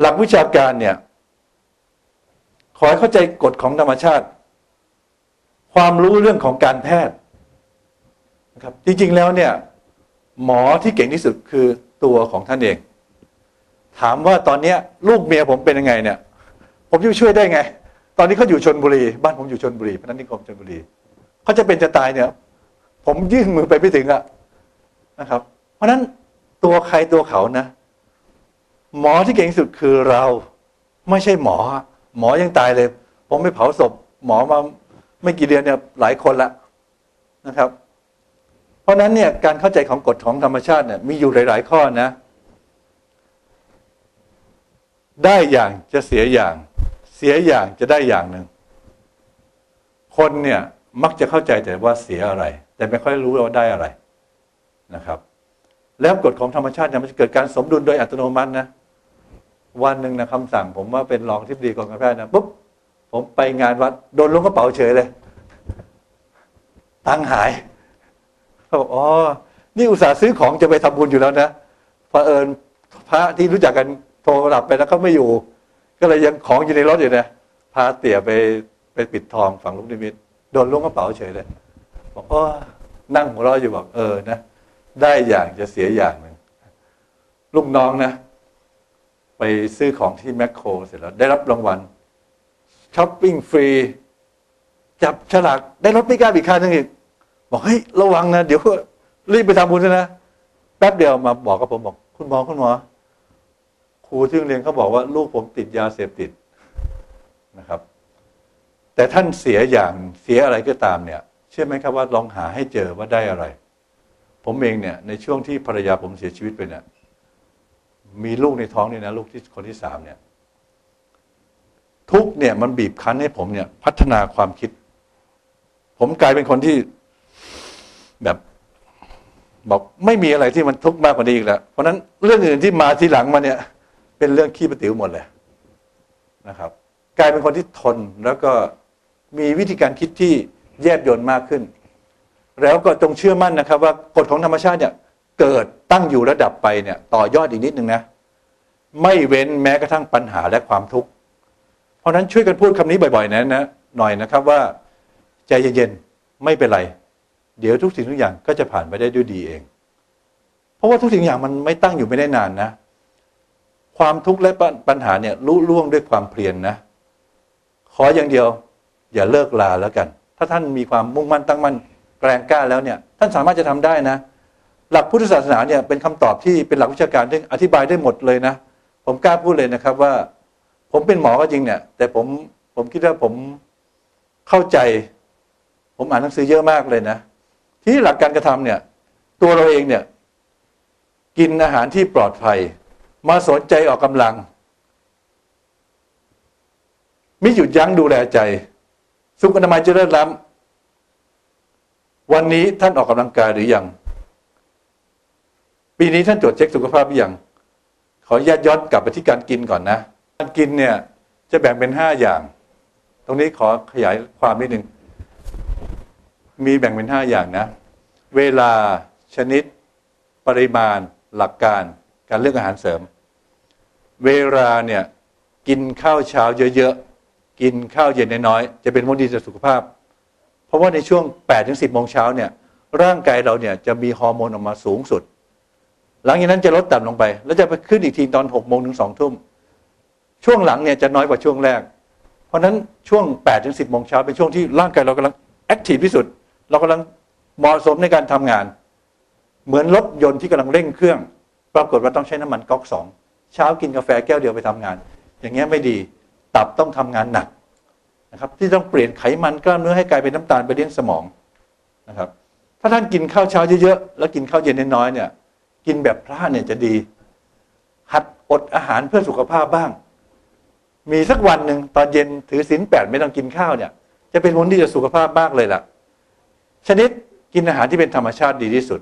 หลักวิชาการเนี่ย ขอให้เข้าใจกฎของธรรมชาติ ความรู้เรื่องของการแพทย์นะครับ จริงๆแล้วเนี่ย หมอที่เก่งที่สุดคือตัวของท่านเอง ถามว่าตอนนี้ลูกเมียผมเป็นยังไงเนี่ย ผมจะช่วยได้ไง ตอนนี้เขาอยู่ชนบุรี บ้านผมอยู่ชนบุรีพนัสนิคมชนบุรีเขาจะเป็นจะตายเนี่ย ผมยื่นมือไปไม่ถึงอะนะครับ เพราะฉะนั้นตัวใครตัวเขานะ หมอที่เก่งสุดคือเรา ไม่ใช่หมอ หมอยังตายเลย ผมไปเผาศพ หมอมาไม่กี่เดือนเนี่ยหลายคนละนะครับ เพราะฉะนั้นเนี่ยการเข้าใจของกฎของธรรมชาติเนี่ยมีอยู่หลาย ๆ ข้อนะ ได้อย่างจะเสียอย่าง เสียอย่างจะได้อย่างหนึ่งคนเนี่ยมักจะเข้าใจแต่ว่าเสียอะไร แต่ไม่ค่อยรู้ว่าได้อะไรนะครับ แล้วกฎของธรรมชาติเนี่ยมันจะเกิดการสมดุลโดยอัตโนมัตินะ วันหนึ่งนะคำสั่ง ผมว่าเป็นรองที่ดีกรมการแพทย์นะปุ๊บผมไปงานวัดโดนลงกระเป๋าเฉยเลย ตังหายเขาบอกอ๋อนี่อุตส่าห์ซื้อของจะไปทำบุญอยู่แล้วนะเอิญพระที่รู้จักกันโทรหลับไปแล้วก็ไม่อยู่ ก็เลยยังของอยู่ในรถอยู่นะพาเตี่ยไปไปปิดทองฝั่งลูกนิมิตโดนล้วงกระเป๋าเฉยเลยบอกอ๋อนั่งหัวเราะอยู่บอกเออนะ ได้อย่างจะเสียอย่างหนึ่งลูกน้องนะ ไปซื้อของที่แมคโครเสร็จแล้ว ได้รับรางวัลช้อปปิ้งฟรี จับฉลากได้รถไม่กล้าอีกคันนึงอีก บอกเฮ้ยระวังนะ เดี๋ยวรีบไปทำบุญนะ แป๊บเดียวมาบอกกับผมบอก คุณหมอคุณหมอครูที่โรงเรียนเขาบอกว่าลูกผมติดยาเสพติดนะครับ แต่ท่านเสียอย่างเสียอะไรก็ตามเนี่ย เชื่อไหมครับว่าลองหาให้เจอว่าได้อะไร ผมเองเนี่ยในช่วงที่ภรรยาผมเสียชีวิตไปเนี่ย มีลูกในท้องเนี่ยนะลูกที่คนที่สามเนี่ยทุกเนี่ยมันบีบคั้นให้ผมเนี่ย พัฒนาความคิด ผมกลายเป็นคนที่แบบ บอกไม่มีอะไรที่มันทุกข์มากกว่านี้อีกแล้วเพราะนั้นเรื่องอื่นที่มาทีหลังมาเนี่ย เป็นเรื่องขี้ประติ๋วหมดเลยนะครับ กลายเป็นคนที่ทนแล้วก็มีวิธีการคิดที่แยบยลมากขึ้น แล้วก็จงเชื่อมั่นนะครับ ว่ากฎของธรรมชาติเนี่ย เกิดตั้งอยู่ระดับไปเนี่ยต่อยอดอีกนิดนึงนะ ไม่เว้นแม้กระทั่งปัญหาและความทุกข์ เพราะนั้นช่วยกันพูดคำนี้บ่อยๆนะนะหน่อยนะครับว่าใจเย็นๆไม่เป็นไร เดี๋ยวทุกสิ่งทุกอย่างก็จะผ่านไปได้ด้วยดีเอง เพราะว่าทุกสิ่งอย่างมันไม่ตั้งอยู่ไม่ได้นานนะ ความทุกข์และปัญหาเนี่ยลุล่วงด้วยความเพียรนนะ ขออย่างเดียวอย่าเลิกลาแล้วกัน ถ้าท่านมีความมุ่งมั่นตั้งมั่นแกรงกล้าแล้วเนี่ย ท่านสามารถจะทำได้นะ หลักพุทธศาสนาเนี่ยเป็นคำตอบที่เป็นหลักวิชาการที่อธิบายได้หมดเลยนะ ผมกล้าพูดเลยนะครับว่า ผมเป็นหมอก็จริงเนี่ย แต่ผมผมคิดว่าผมเข้าใจ ผมอ่านหนังสือเยอะมากเลยนะ ที่หลักการกระทำเนี่ย ตัวเราเองเนี่ย กินอาหารที่ปลอดภัย มาสนใจออกกำลังมิหยุดยั้งดูแลใจ สุขอนามัยเจริญล้ำวันนี้ท่านออกกำลังกายหรือยัง ปีนี้ท่านตรวจเช็คสุขภาพหรือยังขออนุญาตย้อนกลับไปที่การกินก่อนนะ การกินเนี่ยจะแบ่งเป็นห้าอย่าง ตรงนี้ขอขยายความนิดหนึ่งมีแบ่งเป็นห้าอย่างนะ เวลาชนิด ปริมาณ หลักการ การเลือกอาหารเสริม เวลาเนี่ยกินข้าวเช้าเยอะๆ กินข้าวเย็นน้อยๆ จะเป็นผลดีต่อสุขภาพ เพราะว่าในช่วง8ถึง10โมงเช้าเนี่ยร่างกายเราเนี่ยจะมีฮอร์โมนออกมาสูงสุด หลังจากนั้นจะลดต่ำลงไป แล้วจะไปขึ้นอีกทีตอน6โมงถึง2ทุ่มช่วงหลังเนี่ยจะน้อยกว่าช่วงแรก เพราะนั้นช่วง8ถึง10โมงเช้าเป็นช่วงที่ร่างกายเรากำลังแอคทีฟที่สุด เรากำลังเหมาะสมในการทำงาน เหมือนรถยนต์ที่กำลังเร่งเครื่อง ปรากฏว่าต้องใช้น้ำมันก๊อกสองเช้ากินกาแฟแก้วเดียวไปทำงาน อย่างเงี้ยไม่ดีตับต้องทำงานหนักนะครับที่ต้องเปลี่ยนไขมันกล้ามเนื้อให้กลายเป็นน้ำตาลไปเลี้ยงสมองนะครับถ้าท่านกินข้าวเช้าเยอะๆแล้วกินข้าวเย็นน้อยๆเนี่ย กินแบบพระเนี่ยจะดี หัดอดอาหารเพื่อสุขภาพบ้าง มีสักวันหนึ่งตอนเย็นถือศีลแปดไม่ต้องกินข้าวเนี่ย จะเป็นผลที่จะสุขภาพมากเลยล่ะ ชนิดกินอาหารที่เป็นธรรมชาติดีที่สุด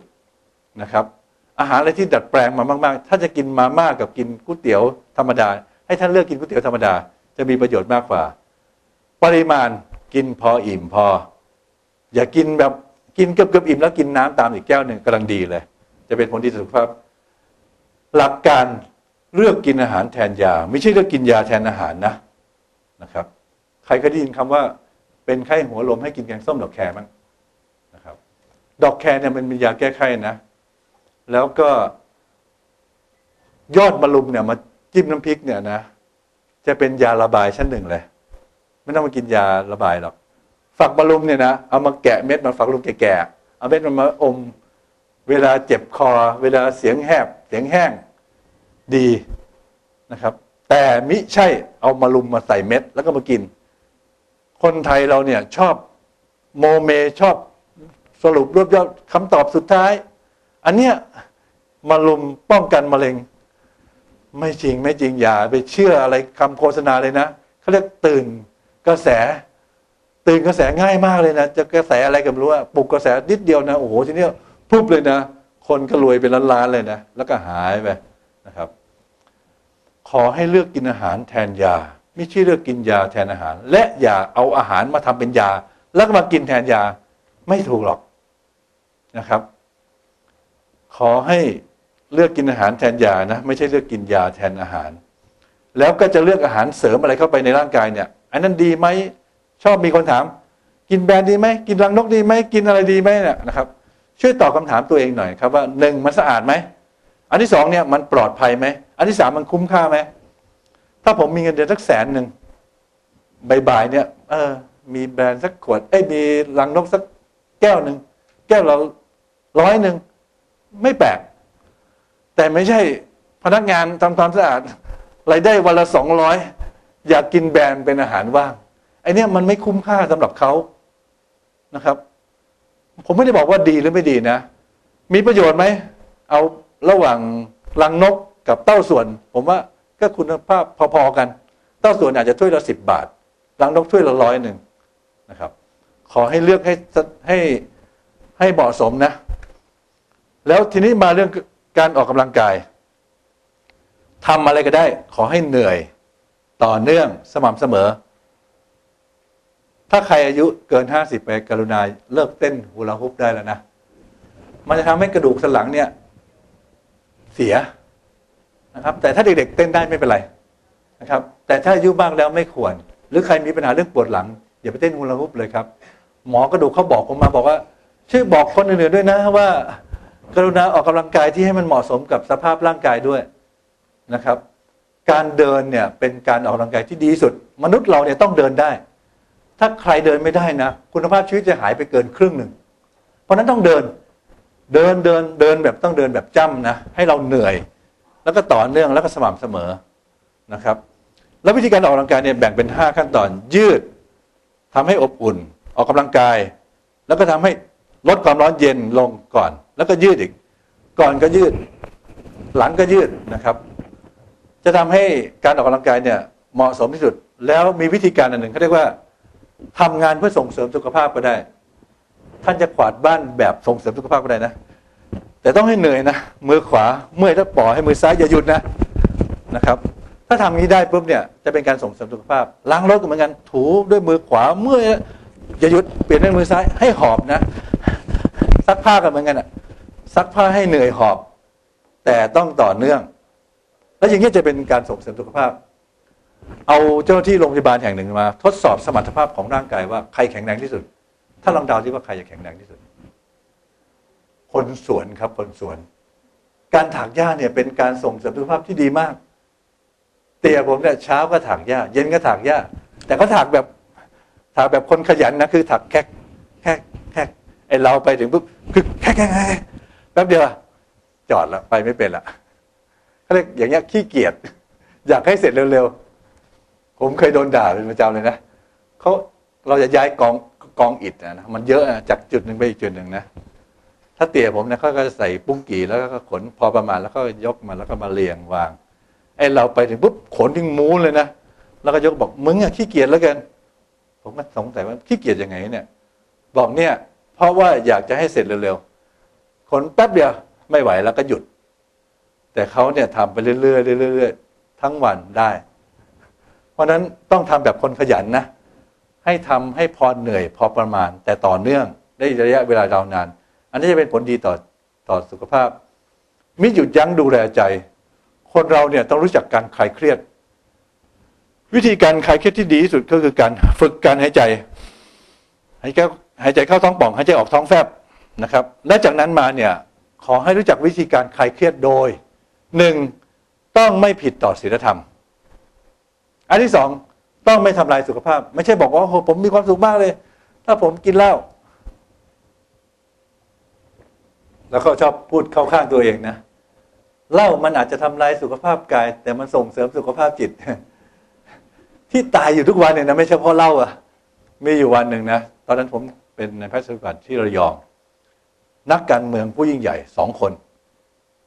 นะครับ อาหารอะไรที่ดัดแปลงมามาก ๆ ถ้าจะกินมาม่ากับกินก๋วยเตี๋ยวธรรมดา ให้ท่านเลือกกินก๋วยเตี๋ยวธรรมดา จะมีประโยชน์มากกว่า ปริมาณกินพออิ่มพอ อย่ากินแบบกินเกือบๆอิ่มแล้วกินน้ำตามอีกแก้วหนึ่งกำลังดีเลย จะเป็นผลดีต่อสุขภาพ หลักการเลือกกินอาหารแทนยา ไม่ใช่เลือกกินยาแทนอาหารนะนะครับ ใครเคยได้ยินคำว่า เป็นไข้หัวลมให้กินแกงส้มดอกแคร์มั้งนะครับ ดอกแคร์เนี่ยมันเป็นยาแก้ไข้นะ แล้วก็ ยอดมะลุมเนี่ยมาจิ้มน้ำพริกเนี่ยนะจะเป็นยาระบายชั้นหนึ่งเลย ไม่ต้องมากินยาระบายหรอกฝักมะลุมเนี่ยนะเอามาแกะเม็ดมาฝักมะลุมแก่ๆเอาเม็ดมันมาอม เวลาเจ็บคอ เวลาเสียงแหบเสียงแห้งดีนะครับ แต่มิใช่เอามาลุมมาใส่เม็ด แล้วก็มากิน คนไทยเราเนี่ยชอบโมเมชอบสรุปรวบยอดคำตอบสุดท้าย อันเนี้ยมาลุมป้องกันมะเร็ง ไม่จริงไม่จริงอย่าไปเชื่ออะไรคำโฆษณาเลยนะเขาเรียกตื่นกระแส ตื่นกระแสง่ายมากเลยนะจะกระแสอะไรก็ไม่รู้อะปลุกกระแสนิดเดียวนะโอ้โหทีเนี้ย ปุ๊บเลยนะ คนก็รวยเป็นล้านๆเลยนะ แล้วก็หายไปนะครับ ขอให้เลือกกินอาหารแทนยา ไม่ใช่เลือกกินยาแทนอาหาร และอย่าเอาอาหารมาทำเป็นยา แล้วก็มากินแทนยาไม่ถูกหรอกนะครับ ขอให้เลือกกินอาหารแทนยานะ ไม่ใช่เลือกกินยาแทนอาหาร แล้วก็จะเลือกอาหารเสริมอะไรเข้าไปในร่างกายเนี่ย อันนั้นดีไหมชอบมีคนถาม กินแบรนด์ดีไหมกินรังนกดีไหมกินอะไรดีไหมเนี่ยนะครับ ช่วยตอบคาถามตัวเองหน่อยครับว่าหนึ่งมันสะอาดไหมอันที่สองเนี่ยมันปลอดภัยไหมอันที่สามมันคุ้มค่าไหมถ้าผมมีเงินเดือนสักแสนหนึ่งบ่ายๆเนี่ยเออมีแบรนด์สักขวดเอ้ยมีรังนกสักแก้วหนึ่งแก้วเราร้อยหนึ่งไม่แปลกแต่ไม่ใช่พนักงานทำความสะอาดรายได้วันละสองร้อยอยากกินแบรนด์เป็นอาหารว่างไอเนี้ยมันไม่คุ้มค่าสำหรับเขานะครับ ผมไม่ได้บอกว่าดีหรือไม่ดีนะ มีประโยชน์ไหม เอาระหว่างรังนกกับเต้าส่วน ผมว่าก็คุณภาพพอๆกัน เต้าส่วนอาจจะถ้วยละสิบบาทรังนกถ้วยละร้อยหนึ่งนะครับ ขอให้เลือกให้ให้ให้เหมาะสมนะ แล้วทีนี้มาเรื่องการออกกำลังกายทำอะไรก็ได้ ขอให้เหนื่อย ต่อเนื่องสม่ำเสมอ ถ้าใครอายุเกินห้าสิบไปกรุณาเลิกเต้นฮูลาฮุปได้แล้วนะ มันจะทำให้กระดูกสันหลังเนี่ย เสียนะครับ แต่ถ้าเด็กๆเต้นได้ไม่เป็นไรนะครับ แต่ถ้าอายุมากแล้วไม่ควร หรือใครมีปัญหาเรื่องปวดหลัง อย่าไปเต้นฮูลาฮุปเลยครับ หมอกระดูกเขาบอกผมมาบอกว่า ช่วยบอกคนอื่นๆด้วยนะว่า กรุณาออกกำลังกายที่ให้มันเหมาะสมกับสภาพร่างกายด้วยนะครับ การเดินเนี่ยเป็นการออกกำลังกายที่ดีสุด มนุษย์เราเนี่ยต้องเดินได้ ถ้าใครเดินไม่ได้นะ คุณภาพชีวิตจะหายไปเกินครึ่งหนึ่ง เพราะนั้นต้องเดินเดินเดินเดินแบบต้องเดินแบบจ้ำนะ ให้เราเหนื่อย แล้วก็ต่อเนื่องแล้วก็สม่ำเสมอนะครับ แล้ววิธีการออกกำลังกายเนี่ยแบ่งเป็นห้าขั้นตอน ยืดทำให้อบอุ่น ออกกำลังกาย แล้วก็ทำให้ลดความร้อนเย็นลงก่อน แล้วก็ยืดอีก ก่อนก็ยืด หลังก็ยืดนะครับ จะทำให้การออกกำลังกายเนี่ยเหมาะสมที่สุด แล้วมีวิธีการอันหนึ่งเขาเรียกว่า ทำงานเพื่อส่งเสริมสุขภาพก็ได้ ท่านจะกวาดบ้านแบบส่งเสริมสุขภาพก็ได้นะ แต่ต้องให้เหนื่อยนะมือขวาเมื่อยถ้าปล่อยให้มือซ้ายอย่าหยุดนะนะครับ ถ้าทำนี้ได้ปุ๊บเนี่ยจะเป็นการส่งเสริมสุขภาพ ล้างรถก็เหมือนกันถูด้วยมือขวาเมื่อยอย่าหยุดเปลี่ยนด้วยมือซ้ายให้หอบนะซักผ้ากันเหมือนกันอะซักผ้าให้เหนื่อยหอบ แต่ต้องต่อเนื่อง แล้วอย่างนี้จะเป็นการส่งเสริมสุขภาพ เอาเจ้าหน้าที่โรงพยาบาลแห่งหนึ่งมา ทดสอบสมรรถภาพของร่างกายว่าใครแข็งแรงที่สุด ถ้าลองเดาที่ว่าใครจะแข็งแรงที่สุด คนสวนครับคนสวน การถากหญ้าเนี่ยเป็นการส่งเสริมสุขภาพที่ดีมาก เตี่ยผมเนี่ยเช้าก็ถากหญ้าเย็นก็ถากหญ้าแต่เขาถากแบบถากแบบคนขยันนะคือถากแค่แค่แค่ไอเราไปถึงปุ๊บคือแค่แค่แค่แป๊บเดียวจอดล้วไปไม่เป็นละเขาเรียกอย่างเงี้ยขี้เกียจอยากให้เสร็จเร็วๆ ผมเคยโดนด่าเป็นประจำเลยนะเขาเราจะย้ายกองกองอิฐนะมันเยอะจากจุดหนึ่งไปอีกจุดหนึ่งนะถ้าเตี่ยผมนะเขาก็จะใส่ปุ้งกี่แล้วก็ขนพอประมาณแล้วก็ยกมาแล้วก็มาเรียงวางไอ้เราไปถึงปุ๊บขนถึงมูนเลยนะแล้วก็ยกบอกมึงอะขี้เกียจแล้วกันผมก็สงสัยว่าขี้เกียจยังไงเนี่ย บอกเนี่ย เพราะว่าอยากจะให้เสร็จเร็วๆขนแป๊บเดียวไม่ไหวแล้วก็หยุด แต่เขาเนี่ยทำไปเรื่อยๆเรื่อยๆทั้งวันได้ เพราะนั้นต้องทำแบบคนขยันนะ ให้ทำให้พอเหนื่อยพอประมาณ แต่ต่อเนื่องได้ระยะเวลายาวนาน อันนี้จะเป็นผลดีต่อต่อสุขภาพ มิหยุดยั้งดูแลใจคคนเราเนี่ยต้องรู้จักการคลายเครียด วิธีการคลายเครียดที่ดีที่สุดก็คือการฝึกการหายใจหายใจหายใจเข้าท้องป่องหายใจออกท้องแฟบนะครับ และจากนั้นมาเนี่ยขอให้รู้จักวิธีการคลายเครียดโดยหนึ่งต้องไม่ผิดต่อศีลธรรม อันที่สองต้องไม่ทำลายสุขภาพ ไม่ใช่บอกว่าโอ้ผมมีความสุขมากเลย ถ้าผมกินเหล้าแล้วก็ชอบพูดเข้าข้างตัวเองนะเหล้ามันอาจจะทำลายสุขภาพกาย แต่มันส่งเสริมสุขภาพจิต ที่ตายอยู่ทุกวันเนี่ยนะไม่ใช่เพราะเหล้าอะ มีอยู่วันหนึ่งนะตอนนั้นผมเป็นนแพทย์สุขภาพที่ระยอง นักการเมืองผู้ยิ่งใหญ่สองคน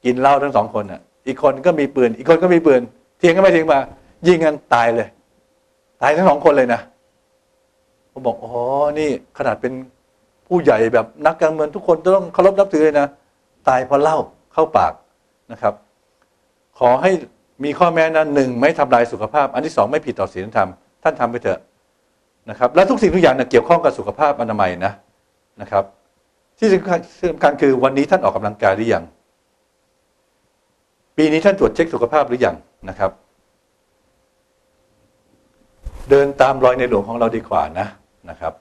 กินเหล้าทั้งสองคนอะ อีกคนก็มีปืน อีกคนก็มีปืนเทียงก็ไม่เทียงมา ยิงกันตายเลย ตายทั้งสองคนเลยนะผมบอกอ๋อนี่ขนาดเป็นผู้ใหญ่แบบนักการเมืองทุกคนต้องเคารพนับถือเลยนะตายเพราะเหล้าเข้าปากนะครับ ขอให้มีข้อแม้นะหนึ่งไม่ทำลายสุขภาพ อันที่สองไม่ผิดต่อศีลธรรมท่านทำไปเถอะนะครับ และทุกสิ่งทุกอย่างเนี่ยเกี่ยวข้องกับสุขภาพอนามัยนะนะครับ ที่สำคัญสำคัญคือวันนี้ท่านออกกำลังกายหรือยังปีนี้ท่านตรวจเช็คสุขภาพหรือยังนะครับ เดินตามรอยในหลวงของเราดีกว่านะนะครับ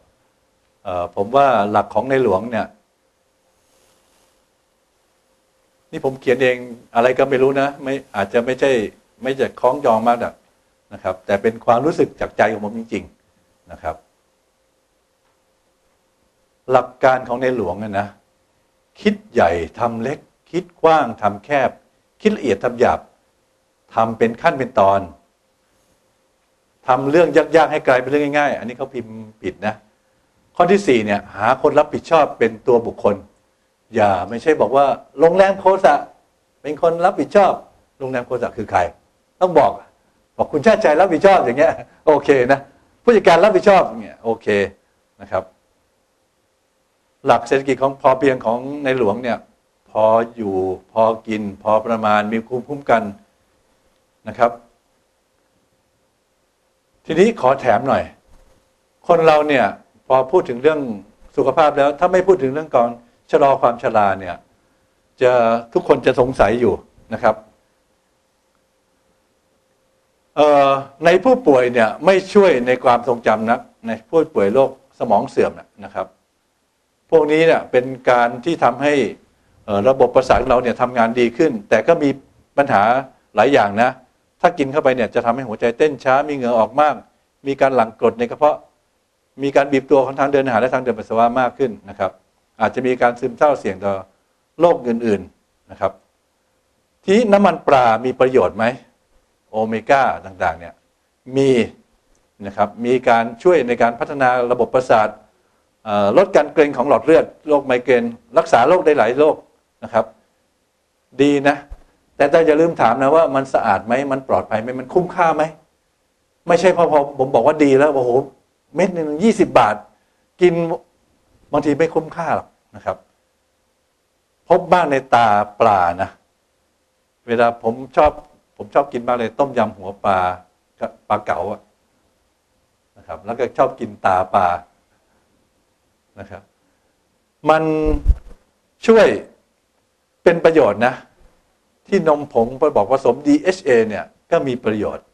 ผมว่าหลักของในหลวงเนี่ย นี่ผมเขียนเองอะไรก็ไม่รู้นะไม่อาจจะไม่ใช่ไม่จะคล้องจองมากนะครับ แต่เป็นความรู้สึกจากใจของผมจริง ๆนะครับ หลักการของในหลวงนะคิดใหญ่ทำเล็ก คิดกว้างทำแคบ คิดละเอียดทำหยาบทำเป็นขั้นเป็นตอน ทำเรื่องยากๆให้กลายเป็นเรื่องง่ายๆ อันนี้เขาพิมพ์ผิดนะ ข้อที่สี่เนี่ย หาคนรับผิดชอบเป็นตัวบุคคล อย่าไม่ใช่บอกว่าโรงแรมโคสะเป็นคนรับผิดชอบ โรงแรมโคสะคือใคร ต้องบอก บอกคุณชาติใจรับผิดชอบอย่างเงี้ยโอเคนะผู้จัดการรับผิดชอบอย่างเงี้ยโอเคนะครับ หลักเศรษฐกิจของพอเพียงของในหลวงเนี่ยพออยู่พอกิน พอประมาณมีคุ้มคุ้มกันนะครับ ทีนี้ขอแถมหน่อย คนเราเนี่ยพอพูดถึงเรื่องสุขภาพแล้ว ถ้าไม่พูดถึงเรื่องก่อนชะลอความชราเนี่ย จะทุกคนจะสงสัยอยู่นะครับในผู้ป่วยเนี่ยไม่ช่วยในความทรงจำนะในผู้ป่วยโรคสมองเสื่อมนะครับ พวกนี้เนี่ยเป็นการที่ทำให้ระบบประสาทเราเนี่ยทำงานดีขึ้น แต่ก็มีปัญหาหลายอย่างนะ ถ้ากินเข้าไปเนี่ยจะทำให้หัวใจเต้นช้ามีเหงื่อออกมาก มีการหลั่งกรดในกระเพาะ มีการบีบตัวของทางเดินอาหารและทางเดินปัสสาวะมากขึ้นนะครับ อาจจะมีการซึมเศร้าเสี่ยงต่อโรคอื่นๆนะครับ ที่น้ำมันปลา มีประโยชน์ไหมโอเมก้าต่างๆเนี่ยมีนะครับมีการช่วยในการพัฒนาระบบประสาทลดการเกร็งของหลอดเลือดโรคไมเกรนรักษาโรคได้หลายโรคนะครับ ดีนะ แต่ต้องอย่าลืมถามนะว่ามันสะอาดไหมมันปลอดภัยไหมมันคุ้มค่าไหมไม่ใช่พอพอผมบอกว่าดีแล้วโอ้โหเม็ดหนึ่งยี่สิบบาท กินบางทีไม่คุ้มค่าหรอกนะครับ พบบ้างในตาปลานะเวลาผมชอบผมชอบกินมากเลยต้มยำหัวปลาปลาเก๋าอะนะครับ แล้วก็ชอบกินตาปลานะครับ มันช่วยเป็นประโยชน์นะ ที่นมผงไปบอกผสม DHA เนี่ยก็มีประโยชน์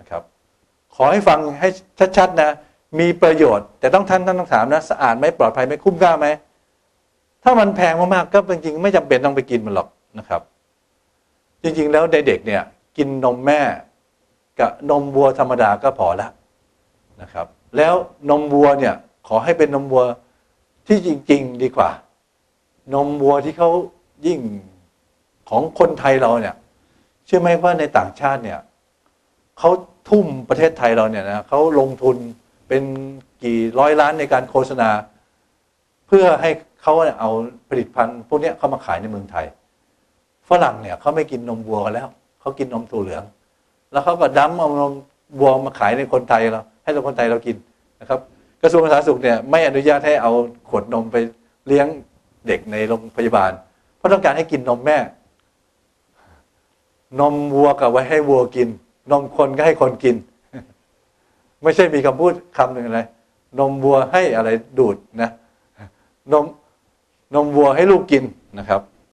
นะครับ ขอให้ฟังให้ชัดๆนะมีประโยชน์ แต่ต้องท่านท่านต้องถามนะสะอาดไหมปลอดภัยไหมคุ้มค่าไหมถ้ามันแพงมากๆก็จริงๆไม่จำเป็นต้องไปกินมันหรอกนะครับ จริงๆแล้วในเด็กเนี่ยกินนมแม่กับนมวัวธรรมดาก็พอละนะครับ แล้วนมวัวเนี่ยขอให้เป็นนมวัวที่จริง ๆ ดีกว่า นมวัวที่เขายิ่ง ของคนไทยเราเนี่ยเชื่อไหมว่าในต่างชาติเนี่ยเขาทุ่มประเทศไทยเราเนี่ยนะเขาลงทุนเป็นกี่ร้อยล้านในการโฆษณา เพื่อให้เขาเอาผลิตภัณฑ์พวกนี้เข้ามาขายในเมืองไทยฝรั่งเนี่ยเขาไม่กินนมวัวกันแล้วเขากินนมถั่วเหลือง แล้วเขาก็ดั้มเอานมวัวมาขายในคนไทยเราให้เราคนไทยเรากินนะครับ กระทรวงสาธารณสุขเนี่ยไม่อนุญาตให้เอาขวดนมไปเลี้ยงเด็กในโรงพยาบาล เพราะต้องการให้กินนมแม่ นมวัวกับไว้ให้วัวกิน นมคนก็ให้คนกิน ไม่ใช่มีคำพูดคำหนึ่งอะไร นมวัวให้อะไรดูดนะ นมนมวัวให้ลูกกินนะครับ